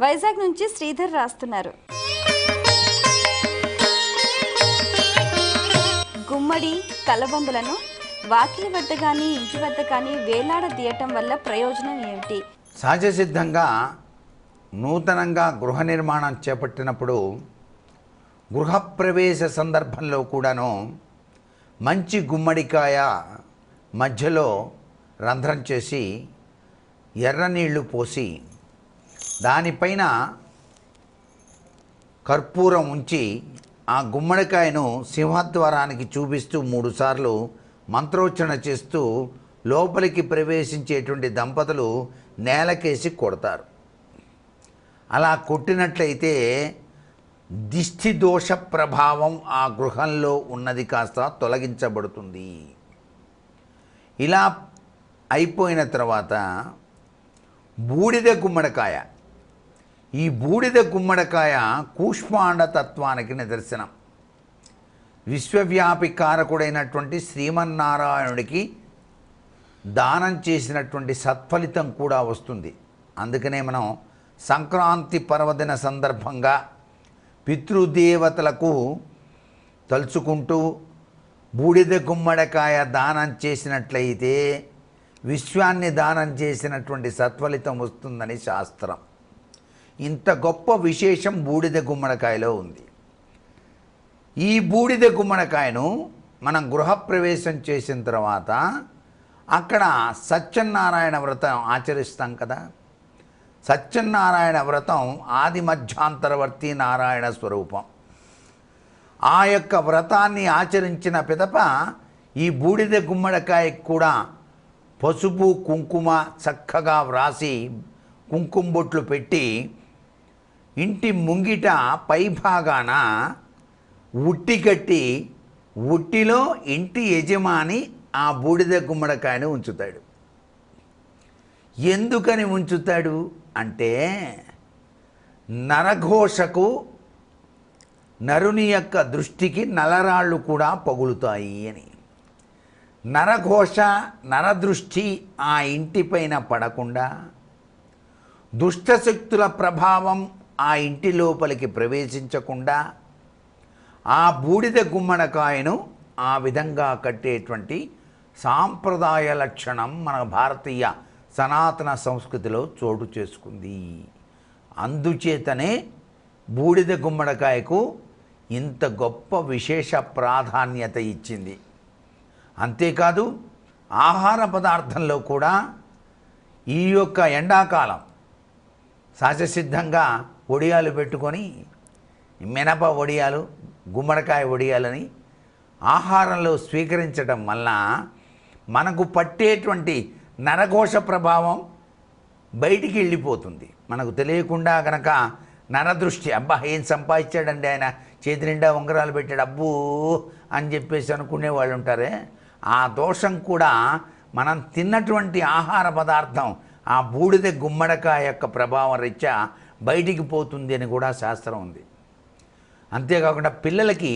వైజాగ్ నుంచి శ్రీధర్ రాస్తున్నారు. గుమ్మడి కలబందులను వాకిలి వద్ద కానీ ఇంటి వద్ద కానీ వేలాడదీయటం వల్ల ప్రయోజనం ఏమిటి? సహజ సిద్ధంగా నూతనంగా గృహ నిర్మాణం చేపట్టినప్పుడు గృహప్రవేశ సందర్భంలో కూడాను మంచి గుమ్మడికాయ మధ్యలో రంధ్రం చేసి ఎర్ర నీళ్ళు పోసి దానిపైన కర్పూరం ఉంచి ఆ గుమ్మడికాయను సింహద్వారానికి చూపిస్తూ మూడుసార్లు మంత్రోచ్చరణ చేస్తూ లోపలికి ప్రవేశించేటువంటి దంపతులు నేలకేసి కొడతారు. అలా కొట్టినట్లయితే దిష్టి దోష ప్రభావం ఆ గృహంలో ఉన్నది కాస్త తొలగించబడుతుంది. ఇలా అయిపోయిన తర్వాత బూడిద గుమ్మడికాయ ఈ బూడిద గుమ్మడికాయ కూష్మాండ తత్వానికి నిదర్శనం. విశ్వవ్యాపి కారకుడైనటువంటి శ్రీమన్నారాయణుడికి దానం చేసినటువంటి సత్ఫలితం కూడా వస్తుంది. అందుకనే మనం సంక్రాంతి పర్వదిన సందర్భంగా పితృదేవతలకు తలుచుకుంటూ బూడిద గుమ్మడికాయ దానం చేసినట్లయితే విశ్వాన్ని దానం చేసినటువంటి సత్ఫలితం వస్తుందని శాస్త్రం. ఇంత గొప్ప విశేషం బూడిద గుమ్మడికాయలో ఉంది. ఈ బూడిద గుమ్మడికాయను మనం గృహప్రవేశం చేసిన తర్వాత అక్కడ సత్యనారాయణ వ్రతం ఆచరిస్తాం కదా. సత్యనారాయణ వ్రతం ఆది మధ్యాంతరవర్తి నారాయణ స్వరూపం. ఆ యొక్క వ్రతాన్ని ఆచరించిన పిదప ఈ బూడిద గుమ్మడికాయ కూడా పసుపు కుంకుమ చక్కగా వ్రాసి కుంకుమ బొట్లు పెట్టి ఇంటి ముంగిట పైభాగాన ఉట్టి కట్టి ఉట్టిలో ఇంటి యజమాని ఆ బూడిద గుమ్మడికాయను ఉంచుతాడు. ఎందుకని ఉంచుతాడు? అంటే నరఘోషకు నరుని యొక్క దృష్టికి నలరాళ్ళు కూడా పగులుతాయి అని. నరఘోష నరదృష్టి ఆ ఇంటిపైన పడకుండా దుష్టశక్తుల ప్రభావం ఆ ఇంటి లోపలికి ప్రవేశించకుండా ఆ బూడిద గుమ్మడికాయను ఆ విధంగా కట్టేటువంటి సాంప్రదాయ లక్షణం మన భారతీయ సనాతన సంస్కృతిలో చోటు చేసుకుంది. అందుచేతనే బూడిద గుమ్మడికాయకు ఇంత గొప్ప విశేష ప్రాధాన్యత ఇచ్చింది. అంతేకాదు ఆహార పదార్థంలో కూడా ఈ యొక్క ఎండాకాలం సహజసిద్ధంగా వడియాలు పెట్టుకొని మినప వడియాలు గుమ్మడికాయ వడియాలని ఆహారంలో స్వీకరించడం వల్ల మనకు పట్టేటువంటి నరఘోష ప్రభావం బయటికి వెళ్ళిపోతుంది. మనకు తెలియకుండా కనుక నరదృష్టి అబ్బా ఏం సంపాదించాడండి ఆయన? చేతి నిండా ఉంగరాలు పెట్టాడు. అబ్బూ అని చెప్పేసి అనుకునే వాళ్ళు ఉంటారే. ఆ దోషం కూడా మనం తిన్నటువంటి ఆహార పదార్థం ఆ బూడిద గుమ్మడికాయ యొక్క ప్రభావం రీత్యా బయటికి పోతుంది అని కూడా శాస్త్రం ఉంది. అంతేకాకుండా పిల్లలకి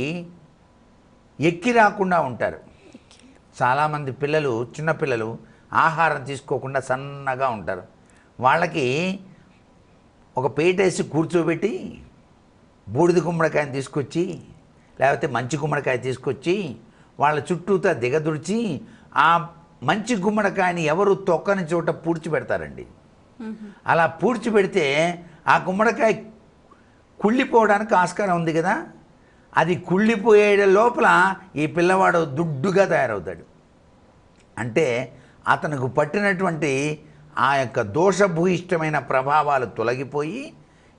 ఎక్కి రాకుండా ఉంటారు. చాలామంది పిల్లలు చిన్నపిల్లలు ఆహారం తీసుకోకుండా సన్నగా ఉంటారు. వాళ్ళకి ఒక పేటేసి కూర్చోబెట్టి బూడిద గుమ్మడికాయని తీసుకొచ్చి లేకపోతే మంచి గుమ్మడికాయ తీసుకొచ్చి వాళ్ళ చుట్టూతా దిగదుడిచి ఆ మంచి గుమ్మడికాయని ఎవరు తొక్కని చోట పూడ్చిపెడతారండి అలా పూడ్చిపెడితే ఆ గుమ్మడికాయ కుళ్ళిపోవడానికి ఆస్కారం ఉంది కదా? అది కుళ్ళిపోయే లోపల ఈ పిల్లవాడు దుడ్డుగా తయారవుతాడు. అంటే అతనికి పట్టినటువంటి ఆ యొక్క దోషభూయిష్టమైన ప్రభావాలు తొలగిపోయి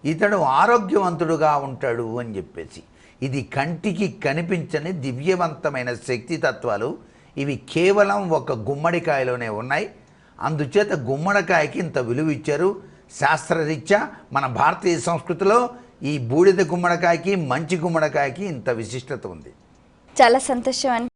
ఇతడు ఆరోగ్యవంతుడుగా ఉంటాడు అని చెప్పేసి. ఇది కంటికి కనిపించని దివ్యవంతమైన శక్తి తత్వాలు ఇవి కేవలం ఒక గుమ్మడికాయలోనే ఉన్నాయి. అందుచేత గుమ్మడికాయకి ఇంత విలువ ఇచ్చారు శాస్త్రరీత్యా మన భారతీయ సంస్కృతిలో ఈ బూడిద గుమ్మడికాయకి మంచి గుమ్మడికాయకి ఇంత విశిష్టత ఉంది. చాలా సంతోషం అండి.